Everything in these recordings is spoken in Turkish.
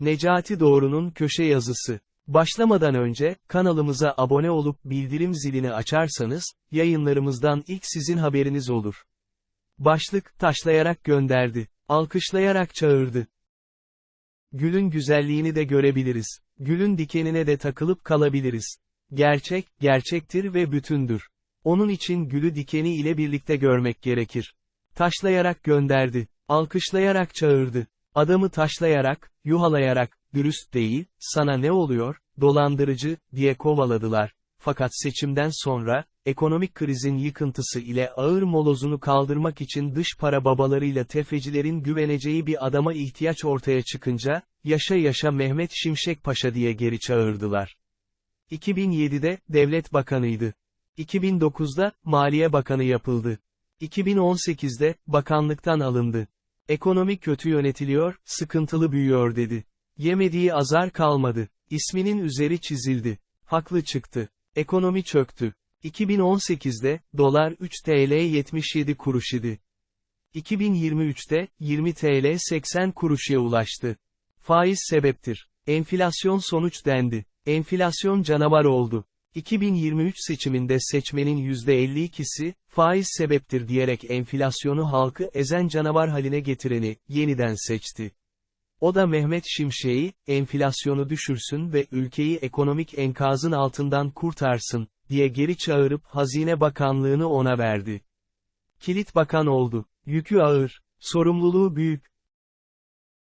Necati Doğru'nun köşe yazısı. Başlamadan önce, kanalımıza abone olup bildirim zilini açarsanız, yayınlarımızdan ilk sizin haberiniz olur. Başlık, taşlayarak gönderdi. Alkışlayarak çağırdı. Gülün güzelliğini de görebiliriz. Gülün dikenine de takılıp kalabiliriz. Gerçek, gerçektir ve bütündür. Onun için gülü dikeni ile birlikte görmek gerekir. Taşlayarak gönderdi. Alkışlayarak çağırdı. Adamı taşlayarak, yuhalayarak, dürüst değil, sana ne oluyor, dolandırıcı, diye kovaladılar. Fakat seçimden sonra, ekonomik krizin yıkıntısı ile ağır molozunu kaldırmak için dış para babalarıyla tefecilerin güveneceği bir adama ihtiyaç ortaya çıkınca, yaşa yaşa Mehmet Şimşek Paşa diye geri çağırdılar. 2007'de, devlet bakanıydı. 2009'da, Maliye Bakanı yapıldı. 2018'de, bakanlıktan alındı. Ekonomi kötü yönetiliyor, sıkıntılı büyüyor dedi. Yemediği azar kalmadı. İsminin üzeri çizildi. Haklı çıktı. Ekonomi çöktü. 2018'de, dolar 3 TL 77 kuruş idi. 2023'te, 20 TL 80 kuruşa ulaştı. Faiz sebeptir. Enflasyon sonuç dendi. Enflasyon canavar oldu. 2023 seçiminde seçmenin %52'si, faiz sebeptir diyerek enflasyonu halkı ezen canavar haline getireni, yeniden seçti. O da Mehmet Şimşek'i, enflasyonu düşürsün ve ülkeyi ekonomik enkazın altından kurtarsın, diye geri çağırıp Hazine Bakanlığını ona verdi. Kilit bakan oldu. Yükü ağır. Sorumluluğu büyük.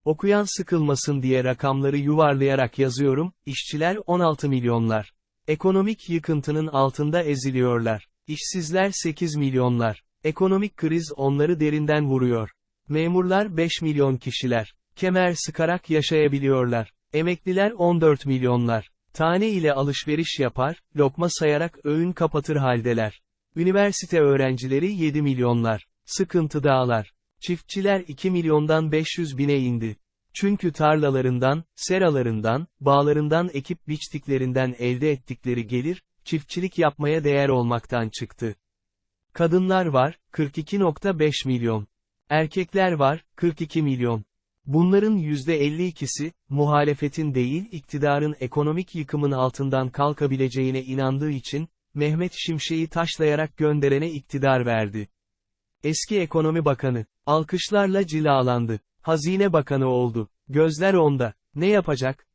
Okuyan sıkılmasın diye rakamları yuvarlayarak yazıyorum, işçiler 16 milyonlar. Ekonomik yıkıntının altında eziliyorlar. İşsizler 8 milyonlar. Ekonomik kriz onları derinden vuruyor. Memurlar 5 milyon kişiler. Kemer sıkarak yaşayabiliyorlar. Emekliler 14 milyonlar. Tane ile alışveriş yapar, lokma sayarak öğün kapatır haldeler. Üniversite öğrencileri 7 milyonlar. Sıkıntı dağlar. Çiftçiler 2 milyondan 500 bine indi. Çünkü tarlalarından, seralarından, bağlarından ekip biçtiklerinden elde ettikleri gelir, çiftçilik yapmaya değer olmaktan çıktı. Kadınlar var, 42.5 milyon. Erkekler var, 42 milyon. Bunların %52'si, muhalefetin değil iktidarın ekonomik yıkımın altından kalkabileceğine inandığı için, Mehmet Şimşek'i taşlayarak gönderene iktidar verdi. Eski ekonomi bakanı, alkışlarla cilalandı. Hazine bakanı oldu. Gözler onda. Ne yapacak?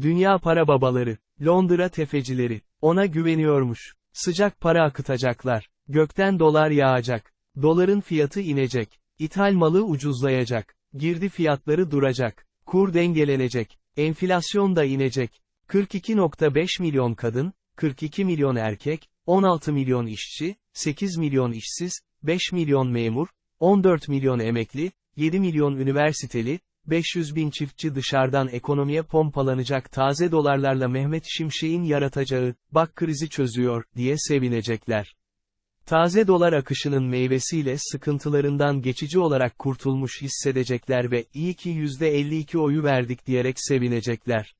Dünya para babaları, Londra tefecileri, ona güveniyormuş. Sıcak para akıtacaklar. Gökten dolar yağacak. Doların fiyatı inecek. İthal malı ucuzlayacak. Girdi fiyatları duracak. Kur dengelenecek. Enflasyon da inecek. 42.5 milyon kadın, 42 milyon erkek, 16 milyon işçi, 8 milyon işsiz, 5 milyon memur, 14 milyon emekli, 7 milyon üniversiteli, 500 bin çiftçi dışarıdan ekonomiye pompalanacak taze dolarlarla Mehmet Şimşek'in yaratacağı, bak krizi çözüyor, diye sevinecekler. Taze dolar akışının meyvesiyle sıkıntılarından geçici olarak kurtulmuş hissedecekler ve iyi ki %52 oyu verdik diyerek sevinecekler.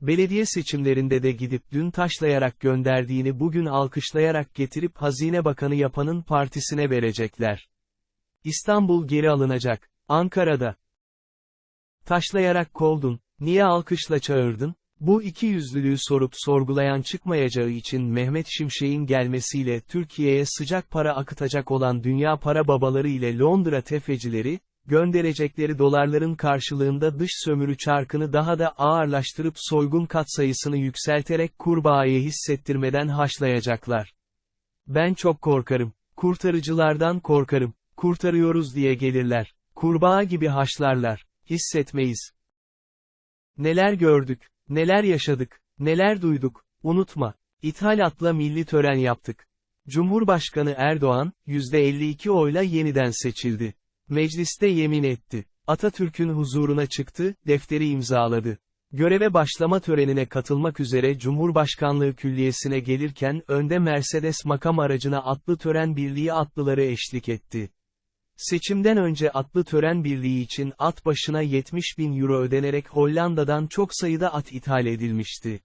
Belediye seçimlerinde de gidip dün taşlayarak gönderdiğini bugün alkışlayarak getirip Hazine Bakanı yapanın partisine verecekler. İstanbul geri alınacak. Ankara'da. Taşlayarak kovdun, niye alkışla çağırdın? Bu iki yüzlülüğü sorup sorgulayan çıkmayacağı için Mehmet Şimşek'in gelmesiyle Türkiye'ye sıcak para akıtacak olan dünya para babaları ile Londra tefecileri, gönderecekleri dolarların karşılığında dış sömürü çarkını daha da ağırlaştırıp soygun katsayısını yükselterek kurbağayı hissettirmeden haşlayacaklar. Ben çok korkarım. Kurtarıcılardan korkarım. Kurtarıyoruz diye gelirler. Kurbağa gibi haşlarlar. Hissetmeyiz. Neler gördük, neler yaşadık, neler duyduk, unutma. İthalatla milli tören yaptık. Cumhurbaşkanı Erdoğan, %52 oyla yeniden seçildi. Mecliste yemin etti. Atatürk'ün huzuruna çıktı, defteri imzaladı. Göreve başlama törenine katılmak üzere Cumhurbaşkanlığı Külliyesi'ne gelirken önde Mercedes makam aracına atlı tören birliği atlıları eşlik etti. Seçimden önce atlı tören birliği için at başına 70 bin euro ödenerek Hollanda'dan çok sayıda at ithal edilmişti.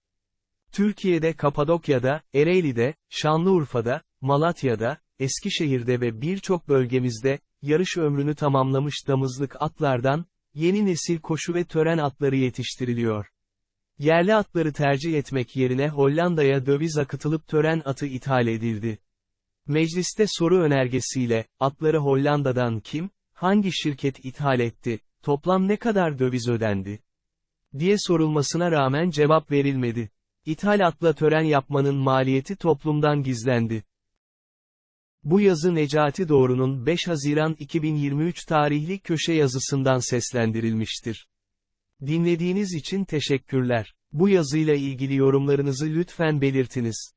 Türkiye'de Kapadokya'da, Ereğli'de, Şanlıurfa'da, Malatya'da, Eskişehir'de ve birçok bölgemizde, yarış ömrünü tamamlamış damızlık atlardan, yeni nesil koşu ve tören atları yetiştiriliyor. Yerli atları tercih etmek yerine Hollanda'ya döviz akıtılıp tören atı ithal edildi. Mecliste soru önergesiyle, atları Hollanda'dan kim, hangi şirket ithal etti, toplam ne kadar döviz ödendi? diye sorulmasına rağmen cevap verilmedi. İthal atla tören yapmanın maliyeti toplumdan gizlendi. Bu yazı Necati Doğru'nun 5 Haziran 2023 tarihli köşe yazısından seslendirilmiştir. Dinlediğiniz için teşekkürler. Bu yazıyla ilgili yorumlarınızı lütfen belirtiniz.